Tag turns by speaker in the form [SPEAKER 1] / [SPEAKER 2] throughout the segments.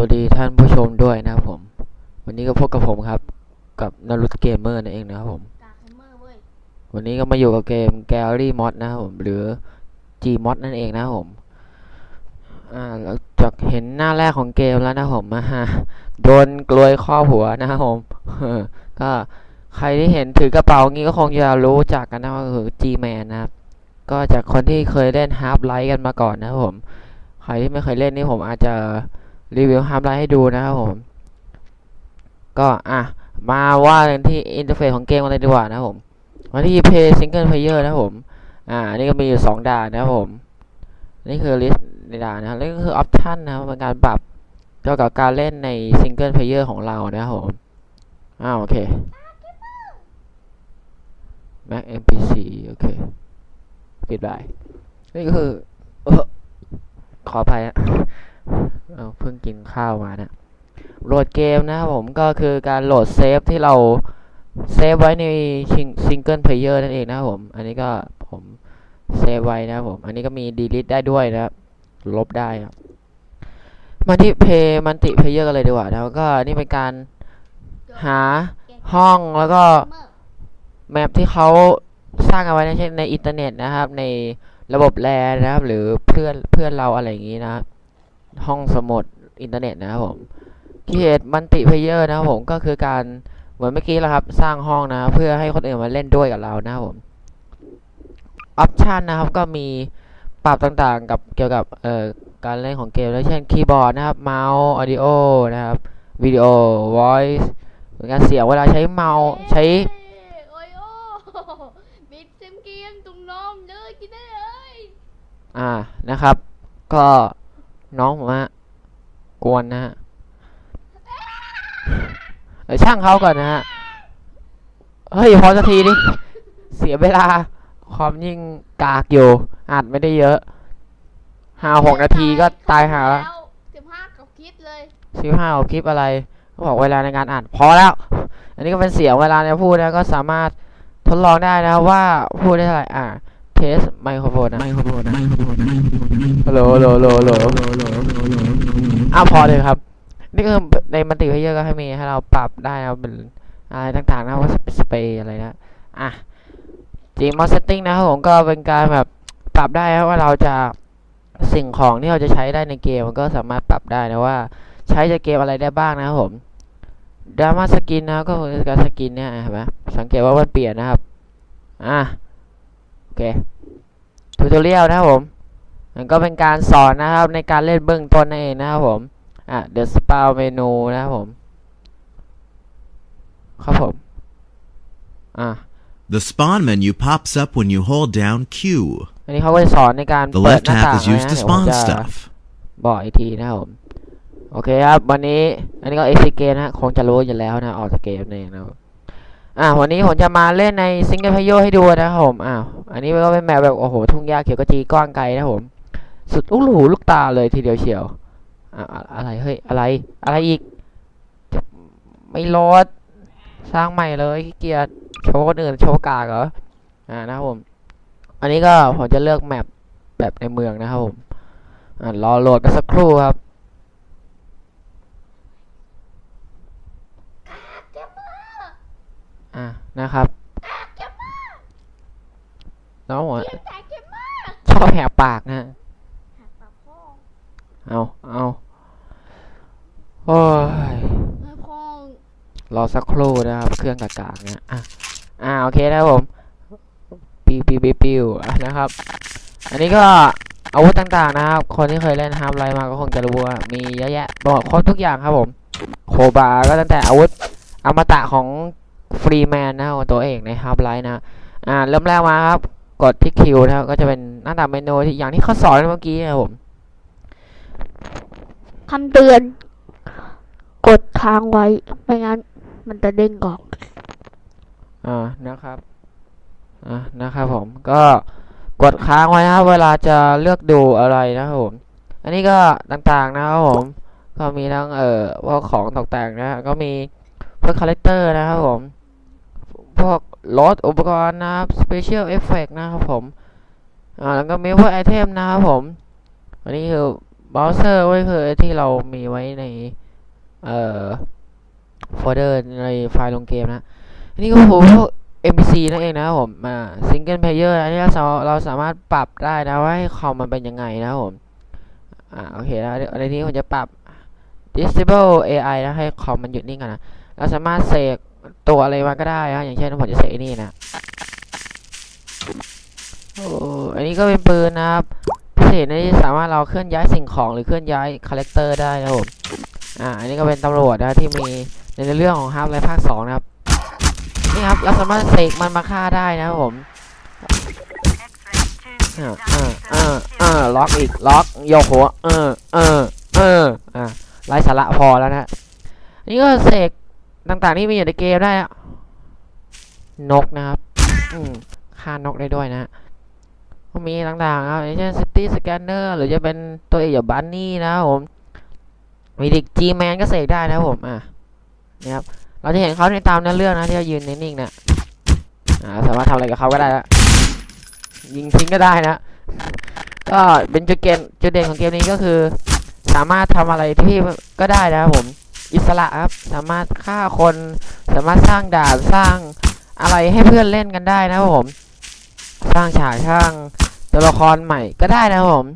[SPEAKER 1] วัสดีท่านผู้ชมด้วยนะครับผม วันนี้ก็พบกับผมครับ กับนารุตเกมเมอร์นั่นเองนะครับผม
[SPEAKER 2] วั
[SPEAKER 1] นนี้ก็มาอยู่กับเกม Gallery Mod นะครับผมหรือ Gmod นั่นเองนะครับผม อ่าเราจากเห็นหน้าแรกของเกมแล้วนะผมมาฮะโดนกลวยครอหัวนะครับผมก็ใครที่เห็นถือกระเป๋างี้ก็คงจะรู้จักกันนะว่าคือ G-Man นะครับ ก็จากคนที่เคยเล่น Half Life กันมาก่อนนะครับผม ใครที่ไม่เคยเล่นนี่ผมอาจจะ รีวิว Half Life ให้ดูนะครับผม ก็อะ มาว่ากันที่อินเทอร์เฟซของเกมกันเลยดีกว่านะครับผมมาที่ Play Single Player นะครับผม อ่า นี่ก็มีอยู่สองด่านนะครับผม นี่คือ list ในด่านนะครับนี่ก็คือ option นะครับเป็นการปรับเกี่ยวกับการเล่นใน Single Player ของเรานะครับผมอ้าวโอเค Mac MPC โอเคปิดไปนี่ก็คือขออภัยนะ เอาเพิ่งกินข้าวมานะโหลดเกมนะครับผมก็คือการโหลดเซฟที่เราเซฟไว้ในซิงเกิลเพลเยอร์นั่นเองนะครับผม อันนี้ก็ผมเซฟไว้นะครับผม อันนี้ก็มี delete ได้ด้วยนะครับลบได้ครับมาที่เพย์มันติเพลเยอร์กันเลยดีกว่านะครับก็นี่เป็นการหาห้องแล้วก็แมปที่เขาสร้างเอาไว้ในเช่นในอินเทอร์เน็ตนะครับ ในระบบแลนนะครับ หรือเพื่อนเพื่อนเราอะไรอย่างนี้นะครับ ห้องสมุดอินเทอร์เน็ตนะครับผมคีเอทมันติเพเยอร์นะครับผมก็คือการเหมือนเมื่อกี้แหละครับ สร้างห้องนะครับเพื่อให้คนอื่นมาเล่นด้วยกับเรานะครับผมออปชันนะครับก็มีปรับต่างๆกับเกี่ยวกับเอ่อการเล่นของเกมแล้วเช่นคีย์บอร์ดนะครับเมาส์ออดิโอนะครับวิดีโอ voice เหมือนกันเสียงเวลาใช้เมาส์ใช้
[SPEAKER 2] โอ้ยโอ้บิดเซมเกมตุงน้อมเลยกินได้เลย
[SPEAKER 1] อ่านะครับ ก็ น้องผมฮะกวนนะฮะเดี๋ยวช่างเขาก่อนนะฮะ เฮ้ย พอสักทีดิ เสียเวลา ความยิ่งกากอยู่อัดไม่ได้เยอะห้าหกนาทีก็ตายหาแล้ว
[SPEAKER 2] สิบห้ากับคิดเลย
[SPEAKER 1] สิบห้าคลิปอะไร ก็บอกเวลาในการอ่านพอแล้ว อันนี้ก็เป็นเสียงเวลาในพูดนะก็สามารถทดลองได้นะครับว่าพูดได้เท่าไหร่อ่า เทสไมโครโฟนนะไมโครโฟนนะฮัลโหลฮัลโหลฮัลโหลฮัลโหลอ้าวพอเลยครับ นี่ก็คือในมัลติเพลเยอร์ก็ให้มีให้เราปรับได้นะครับเป็นอะไรต่างๆนะครับว่าสเปรย์อะไรนะอะจริงมอสเซตติ้งนะครับผมก็เป็นการแบบปรับได้ครับว่าเราจะสิ่งของที่เราจะใช้ได้ในเกมมันก็สามารถปรับได้นะว่า ใช้จะเกมอะไรได้บ้างนะครับผมดราม่าสกินนะครับก็คือการสกินเนี่ยเห็นไหมสังเกตว่ามันเปลี่ยนนะครับ อะโอ เคทูตอเรียลนะครับผมมันก็เป็นการสอนนะครับในการเล่นเบื้องต้นนั่นเองนะครับผม อะ The Spell Menu นะครับผม ครับผม อะ
[SPEAKER 3] The spawn menu pops up when you hold down Q.
[SPEAKER 1] อันนี้เขาก็จะสอนในการ
[SPEAKER 3] The
[SPEAKER 1] เปิด
[SPEAKER 3] left
[SPEAKER 1] หน้า
[SPEAKER 3] half
[SPEAKER 1] ต่าง
[SPEAKER 3] is
[SPEAKER 1] นะ
[SPEAKER 3] used to
[SPEAKER 1] เดี๋ยวผม
[SPEAKER 3] spawn
[SPEAKER 1] จะ
[SPEAKER 3] stuff.
[SPEAKER 1] บอกอีกทีนะครับผม โอเคครับ วันนี้ อันนี้ก็เอ็กซิเกนะฮะคงจะรู้อยู่แล้วนะ ออกจากเกมนี่นเองนะครับ อ่าวันนี้ผมจะมาเล่นในซิงเกิลพ y โยให้ดูนะครับผมอ้าวอันนี้ก็เป็นแมปแบบโอ้โหทุ่งหญ้าเขียวกระจีกว้างไกลนะครับผมสุดลูกหูลูกตาเลยทีเดียวเชียวอ่าอะไรเฮ้ยอะไรอะไรอีกจะไม่รอดสร้างใหม่เลยขี้เกียจโชว์คนอื่นโชว์กากเหรออ่านะครับผม อันนี้ก็ผมจะเลือกแมปแบบในเมืองนะครับผมอ่ารอโหลดกันสักครู่ครับ
[SPEAKER 2] เกมเมอร์
[SPEAKER 1] อะนะครับ
[SPEAKER 2] เกมเมอร์
[SPEAKER 1] น้องหัว
[SPEAKER 2] เกมแต่เกมเมอร์
[SPEAKER 1] ชอบแหกปากนะฮะ
[SPEAKER 2] หักปากพ่อ
[SPEAKER 1] เอาเอาโอ้ย
[SPEAKER 2] เฮ้ยพ่อ
[SPEAKER 1] รอสักครู่นะครับ เครื่องกากๆนะอะอ่าโอเคนะครับผมปิวปิวปิวปิวอะนะครับ อันนี้ก็อาวุธต่างๆนะครับ คนที่เคยเล่นฮาร์ l ไลมาก็คงจะรู้ว่ามีเยอะแยะบอกครบทุกอย่างครับผม โคบา ก็ตั้งแต่อาวุธอมตะของ ฟรีแมนนะครับตัวเอกในฮาร์ l ไลนะอ่าเริ่มแรกมาครับกดที่คิวนะครับก็จะเป็นหน้าตาเมนูที่อย่างที่เขาสอนเมื่อกี้นะครับผม
[SPEAKER 2] คำเตือน กดค้างไว้ ไม่งั้น มันจะเด้งออก
[SPEAKER 1] อ่านะครับอ่านะครับผมก็กดค้างไว้นะครับเวลาจะเลือกดูอะไรนะครับผมอันนี้ก็ต่างๆนะครับผมก็มีทั้งเอ่อพวกของตกแต่งนะฮะก็มีพวกคาแรคเตอร์นะครับผม พวกรถอุปกรณ์นะครับ Special Effect นะครับผม อ่า แล้วก็มีพวกไอเทมนะครับผม อันนี้คือเบราว์เซอร์ไว้คือที่เรามีไว้ใน เอ่อ โฟลเดอร์ในไฟล์ลงเกมนะอันนี้ก็คือพวก MPC นั่นเองนะครับผมอ่า Single Player อันนี้เราเราสามารถปรับได้นะว่าให้คอมมันเป็นยังไงนะครับผม อ่า โอเคนะในที่ผมจะปรับ Disable AI นะให้คอมมันหยุดนิ่งกันนะ เราสามารถเสก ตัวอะไรมาก็ได้นะอย่างเช่นผมจะเสกนี่นะโอ้อันนี้ก็เป็นปืนนะครับพิเศษนะที่สามารถเราเคลื่อนย้ายสิ่งของหรือเคลื่อนย้ายคาแรคเตอร์ได้นะครับผมอ่าอันนี้ก็เป็นตำรวจนะที่มีในเรื่องของฮาร์ปไลภาคสองนะครับนี่ครับเราสามารถเสกมันมาฆ่าได้นะครับผมอ่าอ่าอ่าอ่าล็อกอีกล็อกโยกหัวเออเออเอออ่าไร้สาระพอแล้วนะนี่ก็เสก ต่างๆที่มีอยู่ในเกมได้อะนกนะครับอืมฆ่านกได้ด้วยนะก็มีต่างๆครับอย่างเช่น City Scanner หรือจะเป็นตัวเอกอย่างบันนี่นะครับผมมีดิก G-Man ก็เสกได้นะครับผมอะนี่ครับเราจะเห็นเขาในตามเนื้อเรื่องนะที่เขายืนนิ่งๆนะอ่าสามารถทำอะไรกับเขาก็ได้ละยิงทิ้งก็ได้นะ ก็เป็นจุดเกณฑ์จุดเด่นของเกมนี้ก็คือ สามารถทำอะไรที่ก็ได้นะครับผม อิสระครับ สามารถฆ่าคน สามารถสร้างด่านสร้างอะไรให้เพื่อนเล่นกันได้นะครับผม สร้างฉากสร้างตัวละครใหม่ก็ได้นะครับผม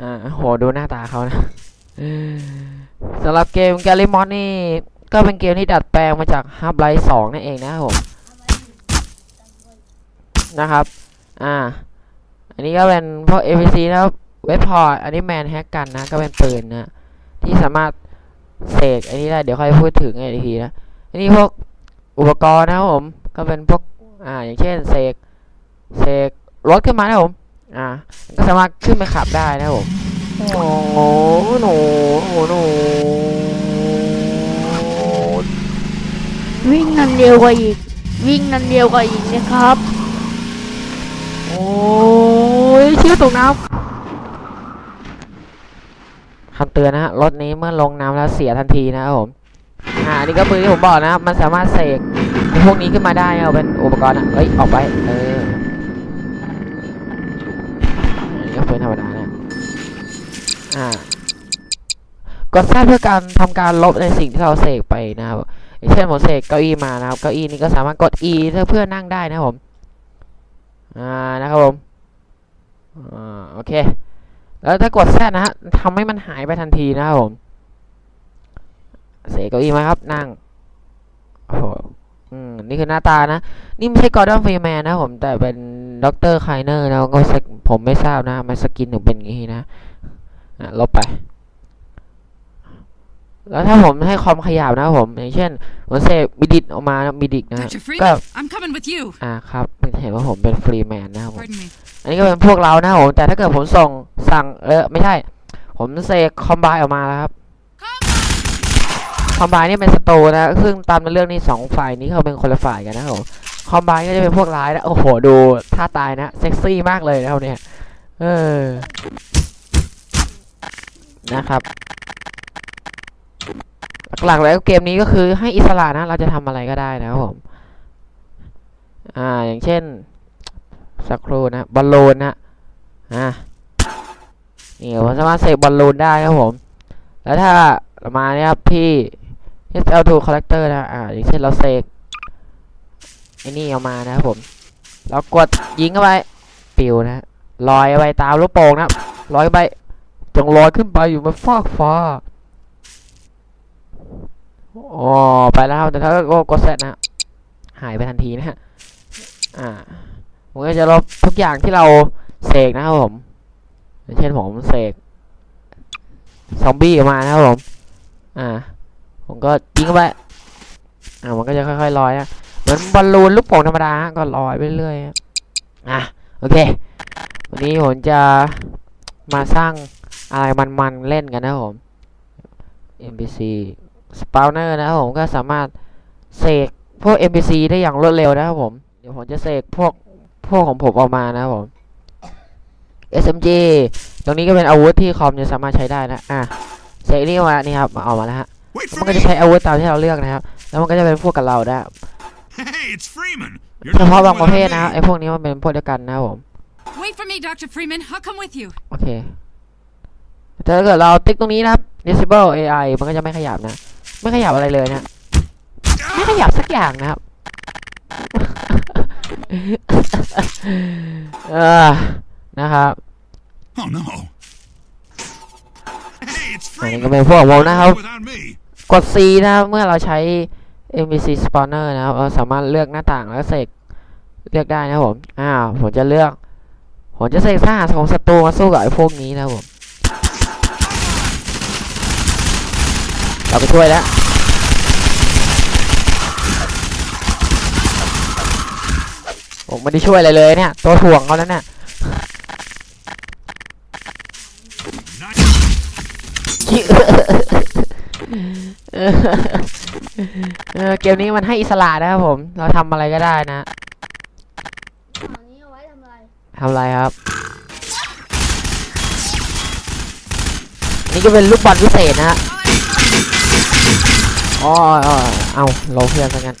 [SPEAKER 1] อ่าโหดูหน้าตาเขานะสำหรับเกม g a l l y m o d นี่ก็เป็นเกมที่ดัดแปลงมาจาก Half Life 2นั่นเองนะครับผมนะครับ อ่า อันนี้ก็เป็นพวก APC นะครับเว็บพอร์ตอันนี้แมนแฮกกันนะ ก็เป็นปืนนะ ที่สามารถ เสกอันนี้ได้เดี๋ยวค่อยพูดถึงไอ้ทีนะอันนี้พวกอุปกรณ์นะครับผม ก็เป็นพวกอ่าอย่างเช่นเสกเสกรถขึ้นมานะครับผม อ่า ก็สามารถขึ้นไปขับได้นะครับผมโอ้โหหนูโอ้โหหนู
[SPEAKER 2] วิ่งนันเร็วกว่าอีก วิ่งนันเร็วกว่าอีกนะครับ
[SPEAKER 1] โอ้ยเชื่อตกน้ำ คำเตือนนะฮะรถนี้เมื่อลงน้ำแล้วเสียทันทีนะครับผมอ่านี่ก็ปืนที่ผมบอกนะครับมันสามารถเสกพวกนี้ขึ้นมาได้นะครับเป็นอุปกรณ์อะเฮ้ยออกไปเอออันนี้ก็ปืนธรรมดาเนะอ่ากดแซดเพื่อการทำการลบในสิ่งที่เราเสกไปนะครับอีเช่นผมเสกเก้าอี้มานะครับเก้าอี้นี้ก็สามารถกด E เพื่อเพื่อนั่งได้นะครับผมอ่านะครับผมอ่าโอเค แล้วถ้ากดแซดนะฮะทำให้มันหายไปทันทีนะครับผม เสกเก้าอี้มาครับนั่งโอ้โหอืมนี่คือหน้าตานะ นี่ไม่ใช่กอร์ดอนฟรีแมนนะผมแต่เป็นด็อกเตอร์ไคเนอร์นะก็สกผมไม่ทราบนะมันสกินถึงเป็นอย่างนี้นะอะลบไป แล้วถ้าผมให้คอมขยับนะครับผม อย่างเช่นผมเสกมิดิกออกมานะมิดิกนะ
[SPEAKER 4] Dr.
[SPEAKER 1] ก็
[SPEAKER 4] Freeman, I'm coming with you.
[SPEAKER 1] อ่าครับ เห็นว่าผมเป็นฟรีแมนนะครับผม
[SPEAKER 4] Pardon me.
[SPEAKER 1] อันนี้ก็เป็นพวกเรานะครับผมแต่ถ้าเกิดผมส่งสั่งเออไม่ใช่ ผมเสกคอมไบออกมาแล้วครับคอมไบนี่เป็นศัตรูนะซึ่งตามในเรื่องนี้สองฝ่ายนี้เขาเป็นคนละฝ่ายกันนะครับผมคอมไบก็จะเป็นพวกร้ายนะโอ้โหดูท่าตายนะเซ็กซี่มากเลยนะครับเนี่ยเออนะครับหลักๆแล้วเกมนี้ก็คือให้อิสระนะ เราจะทำอะไรก็ได้นะครับผม อ่าอย่างเช่นสักครู่นะบอลลูนนะอ่านี่ผมสามารถเสกบอลลูนได้ครับผม แล้วถ้ามาเนี่ยครับที่ SL2 Collector นะอ่าอย่างเช่นเราเสกไอ้นี่เอามานะครับผม เรากดยิงเข้าไปปิวนะลอยไปตามลูกโป่งนะลอยไปจงลอยขึ้นไปอยู่บนฟากฟ้าอ๋อไปแล้วแต่ถ้าก็กดเซตนะหายไปทันทีนะฮะ อ่าผมก็จะลบทุกอย่างที่เราเสกนะครับผมเช่นผมเสกซอมบี้ออกมานะครับผม อ่า ผมก็ยิงเข้าไป อ่า มันก็จะค่อยๆลอยนะเหมือนบอลลูนลูกโป่งธรรมดาฮะก็ลอยไปเรื่อยอะ โอเค วันนี้ผมจะมาสร้างอะไรมันๆเล่นกันนะครับผม NPC spawner นะครับผมก็สามารถเสกพวก NPC ได้อย่างรวดเร็วนะครับผม เดี๋ยวผมจะเสกพวกพวกของผมออกมานะครับผม SMG ตรงนี้ก็เป็นอาวุธที่คอมจะสามารถใช้ได้นะ อะเสกนี่ออกมา นี่ครับมาออกมาแล้วฮะ
[SPEAKER 3] Wait
[SPEAKER 1] มัน
[SPEAKER 3] for
[SPEAKER 1] ก็
[SPEAKER 3] me!
[SPEAKER 1] จะใช้อาวุธตามที่เราเลือกนะครับ แล้วมันก็จะเป็นพวกกับเราได้
[SPEAKER 3] Hey, it's Freeman! You're
[SPEAKER 1] เฉ
[SPEAKER 3] not
[SPEAKER 1] พาะบาง
[SPEAKER 3] going
[SPEAKER 1] ประเภท
[SPEAKER 3] without
[SPEAKER 1] นะครับ
[SPEAKER 3] me.
[SPEAKER 1] ไอ้พวกนี้มันเป็นพวกเดียวกันนะครับผม
[SPEAKER 4] Wait for me, Dr. Freeman. I'll come with you.
[SPEAKER 1] โอเคแต่ถ้าเกิดเราติ๊กตรงนี้นะครับ disable AI มันก็จะไม่ขยับนะ ไม่ขยับอะไรเลยนะ ไม่ขยับสักอย่างนะครับเออ นะครับ
[SPEAKER 4] Oh no. Hey, it's
[SPEAKER 1] อัน
[SPEAKER 4] free.
[SPEAKER 1] นี้ก็เป็นพวกวงนะครับ
[SPEAKER 4] Without me.
[SPEAKER 1] กด C นะครับเมื่อเราใช้ MVC spawner นะครับ เราสามารถเลือกหน้าต่างแล้วเสกเลือกได้นะครับผม อ้าว ผมจะเลือก ผมจะเสกสหารของศัตรูมาสู้กับไอ้พวกนี้นะครับผม เราไปช่วยแล้ว ผมไม่ได้ช่วยอะไรเลยเนี่ย ตัวถ่วงเขาแล้วเนี่ยเกมนี้มันให้อิสระนะครับผม เราทำอะไรก็ได้นะ
[SPEAKER 2] ทำอะไร
[SPEAKER 1] ครับ นี่ก็เป็นลูกบอลพิเศษนะฮะอ๋ออ๋อเอาเราเพื่อนซะงั้น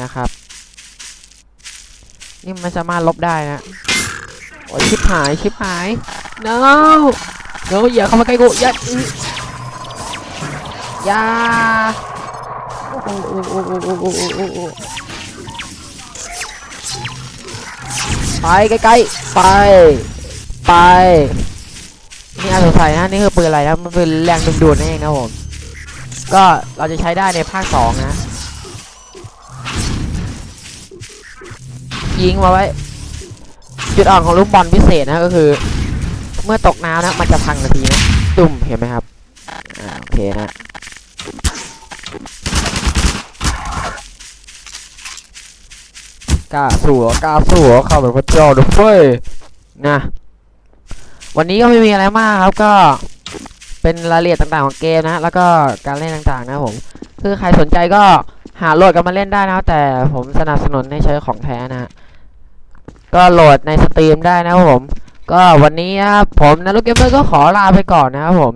[SPEAKER 1] นะครับ นี่มันสามารถลบได้นะโอ้ชิบหายชิบหาย no no อย่าเข้ามาใกล้กูอย่าอย่าโอ้โล้ไปใกล้ๆไป ไปนี่อาสงสัยนะนี่คือปืนอะไรนะมันเป็นแรงดึงดูดนั่นเองนะผมก็เราจะใช้ได้ในภาคสองนะ ยิงมาไว้ จุดอ่อนของลูกบอลพิเศษนะก็คือ เมื่อตกน้ำนะมันจะพังนาทีนะตุ่มเห็นไหมครับอ่าโอเคนะกล้าสู้กล้าสู้เข้าแบบพระเจ้าดูเฟ้ยนะวันนี้ก็ไม่มีอะไรมากครับก็เป็นรายละเอียดต่างๆของเกมนะ แล้วก็การเล่นต่างๆนะผม คือใครสนใจก็หาโหลดกันมาเล่นได้นะแต่ผมสนับสนุนให้ใช้ของแท้นะฮะ ก็โหลดในสตรีมได้นะครับผม ก็วันนี้นะครับผมนะลูกเกมเมอร์ก็ขอลาไปก่อนนะครับผม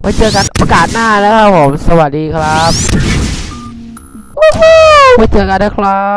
[SPEAKER 1] ไว้เจอกันโอกาสหน้าแล้วครับผม สวัสดีครับไว้เจอกันนะครับ